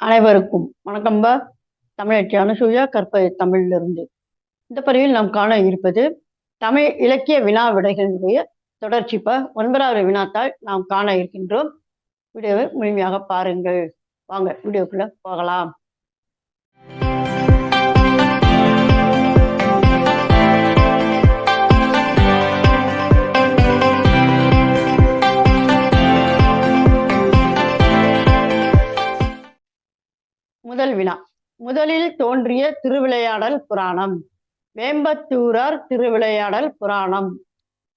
அனைவருக்கும் வணக்கம்பா தமிழச்சி அனுசூயா கற்பது தமிழிலிருந்து. இந்த பதிவில் நாம் காண இருப்பது தமிழ் இலக்கிய வினா விடைகளினுடைய தொடர்ச்சிப்ப ஒன்பதாவது வினாத்தால் நாம் காண இருக்கின்றோம். வீடியோவை முழுமையாக பாருங்கள். வாங்க வீடியோக்குள்ள போகலாம். முதல் வினா. முதலில் தோன்றிய திருவிளையாடல் புராணம். வேம்பத்தூரார் திருவிளையாடல் புராணம்.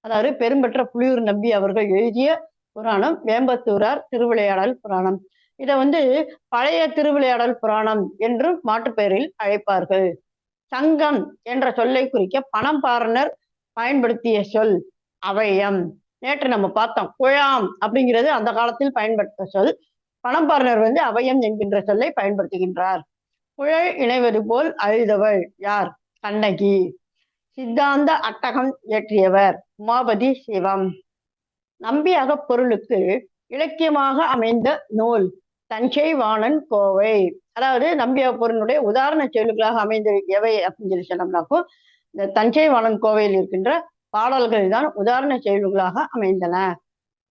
அதாவது பெரும்பெற்ற புலியூர் நம்பி அவர்கள் எழுதிய புராணம் வேம்பத்தூரார் திருவிளையாடல் புராணம். இதை வந்து பழைய திருவிளையாடல் புராணம் என்று மாட்டுப்பெயரில் அழைப்பார்கள். சங்கம் என்ற சொல்லை குறிக்க பணம் பாரனர் பயன்படுத்திய சொல் அவயம். நேற்று நம்ம பார்த்தோம். குழாம் அப்படிங்கிறது அந்த காலத்தில் பயன்படுத்த சொல். பணம்பாரனர் வந்து அவயம் என்கின்ற சொல்லை பயன்படுத்துகின்றார். குழல் இணைவது போல் அழுதவள் யார்? கண்ணகி. சித்தாந்த அட்டகம் இயற்றியவர் உமாபதி சிவம். நம்பி பொருளுக்கு இலக்கியமாக அமைந்த நூல் தஞ்சை வாணன் கோவை. அதாவது நம்பிய பொருளுடைய உதாரண செயல்களாக அமைந்த எவை அப்படின்னு சொல்லி சொன்னோம்னாக்கும் இந்த தஞ்சை வாணன் கோவையில் இருக்கின்ற பாடல்கள் தான் உதாரண செயல்களாக அமைந்தன.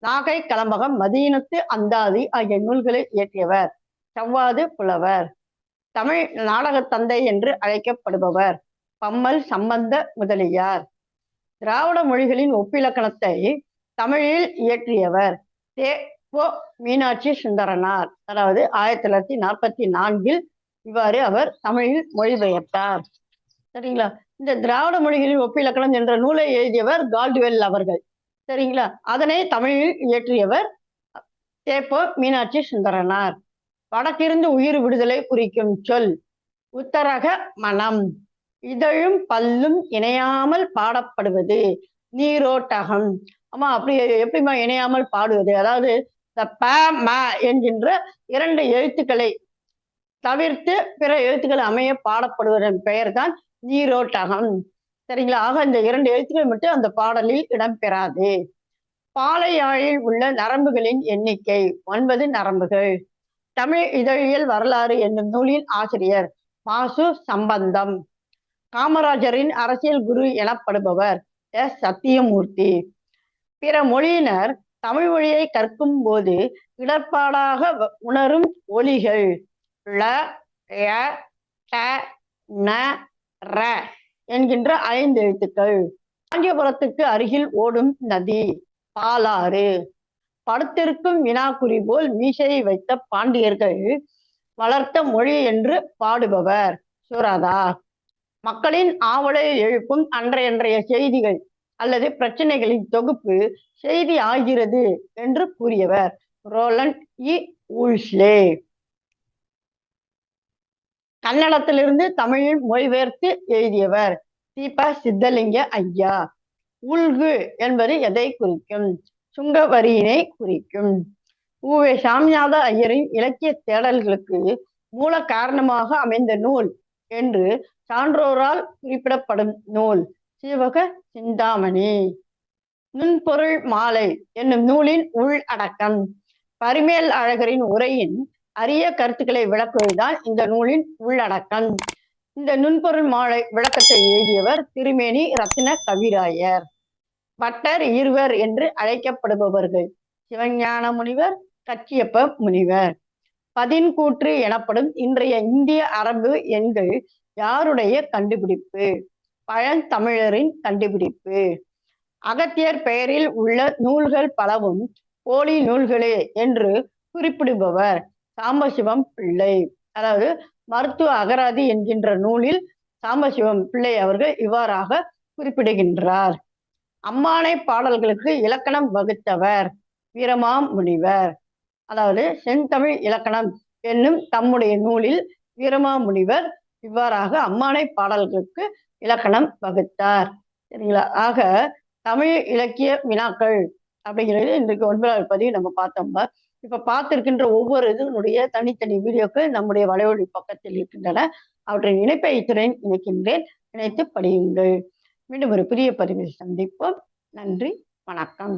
நாகை கலம்பகம் மதீனத்து அந்தாதி ஆகிய நூல்களை இயற்றியவர். செவ்வாது புலவர். தமிழ் நாடக தந்தை என்று அழைக்கப்படுபவர். பம்மல் சம்பந்த முதலியார். திராவிட மொழிகளின் ஒப்பிலக்கணத்தை தமிழில் இயற்றியவர். தே. போ. மீனாட்சி சுந்தரனார். அதாவது ஆயிரத்தி தொள்ளாயிரத்தி நாற்பத்தி நான்கில் இவ்வாறு அவர் தமிழில் மொழிபெயர்த்தார். சரிங்களா? இந்த திராவிட மொழிகளின் ஒப்பிலக்கணம் என்ற நூலை எழுதியவர் கால்டுவெல் அவர்கள். சரிங்களா? அதனை தமிழில் இயற்றியவர் தேப்போ மீனாட்சி சுந்தரனார். வடக்கிருந்து உயிர் விடுதலை குறிக்கும் சொல் உத்தரக மனம். இதழும் பல்லும் இணையாமல் பாடப்படுவது நீரோட்டகம். ஆமா அப்படி எப்படிமா இணையாமல் பாடுவது? அதாவது இந்த ப ம என்கின்ற இரண்டு எழுத்துக்களை தவிர்த்து பிற எழுத்துக்கள் அமைய பாடப்படுவதன் பெயர்தான் நீரோட்டகம். சரிங்களா? ஆக இந்த இரண்டு எழுத்துக்கள் மட்டும் அந்த பாடலில் இடம்பெறாது. பாலையாழில் உள்ள நரம்புகளின் எண்ணிக்கை ஒன்பது நரம்புகள். தமிழ் இதழியல் வரலாறு என்னும் நூலின் ஆசிரியர் மாசு சம்பந்தம். காமராஜரின் அரசியல் குரு எனப்படுபவர் எஸ். சத்தியமூர்த்தி. பிற மொழியினர் தமிழ் மொழியை கற்கும் போது இடர்பாடாக உணரும் ஒலிகள். ல ட ந ர. என்கின்ற ஐந்து எழுத்துக்கள். காஞ்சிபுரத்துக்கு அருகில் ஓடும் நதி பாலாறு. படுத்திருக்கும் வினாக்குறி போல் மீசையை வைத்த பாண்டியர்கள் வளர்த்த மொழி என்று பாடுபவர். சுராதா. மக்களின் ஆவலை எழுப்பும் அன்றையன்றைய செய்திகள் அல்லது பிரச்சனைகளின் தொகுப்பு செய்தி ஆகிறது என்று கூறியவர். ரோலண்ட் இ. ஊல்ஸ்லே கன்னடத்திலிருந்து தமிழில் மொழிபெயர்த்து எழுதியவர். தீப சித்தலிங்க ஐயா. உள்கு என்பது எதை குறிக்கும்? சுங்க வரியினை குறிக்கும் ஊவே சாமிநாத ஐயரின் இலக்கிய தேடல்களுக்கு மூல காரணமாக அமைந்த நூல் என்று சான்றோரால் குறிப்பிடப்படும் நூல். சிவக சிந்தாமணி. நுண்பொருள் மாலை என்னும் நூலின் உள் அடக்கம். பரிமேல் அழகரின் உரையின் அரிய கருத்துக்களை விளக்குவதுதான் இந்த நூலின் உள்ளடக்கம். இந்த நுண்பொருள் மாலை விளக்கத்தை எழுதியவர் திருமேனி ரத்ன கவிராயர். பட்டர் இருவர் என்று அழைக்கப்படுபவர்கள். சிவஞான முனிவர் கச்சியப்ப முனிவர். பதின்கூற்று எனப்படும் இன்றைய இந்திய அரபு எண்கள் யாருடைய கண்டுபிடிப்பு? பழந்தமிழரின் கண்டுபிடிப்பு. அகத்தியர் பெயரில் உள்ள நூல்கள் பலவும் போலி நூல்களே என்று குறிப்பிடுபவர். சாம்பசிவம் பிள்ளை. அதாவது மருத்துவ அகராதி என்கின்ற நூலில் சாம்பசிவம் பிள்ளை அவர்கள் இவ்வாறாக குறிப்பிடுகின்றார். அம்மானை பாடல்களுக்கு இலக்கணம் வகுத்தவர் வீரமாம் முனிவர். அதாவது செந்தமிழ் இலக்கணம் என்னும் தம்முடைய நூலில் வீரமாமுனிவர் இவ்வாறாக அம்மானை பாடல்களுக்கு இலக்கணம் வகுத்தார். சரிங்களா? ஆக தமிழ் இலக்கிய வினாக்கள் அப்படிங்கிறது இன்றைக்கு ஒன்பதாவது பதிவு நம்ம பார்த்தோம்னா இப்ப பார்த்திருக்கின்ற ஒவ்வொரு இதனுடைய தனித்தனி வீடியோக்கள் நம்முடைய வலைவழி பக்கத்தில் இருக்கின்றன. அவற்றின் இணைப்பை இத்துடன் இணைக்கின்றேன். இணைத்து படியுங்கள். மீண்டும் ஒரு புதிய பதிவில் சந்திப்போம். நன்றி. வணக்கம்.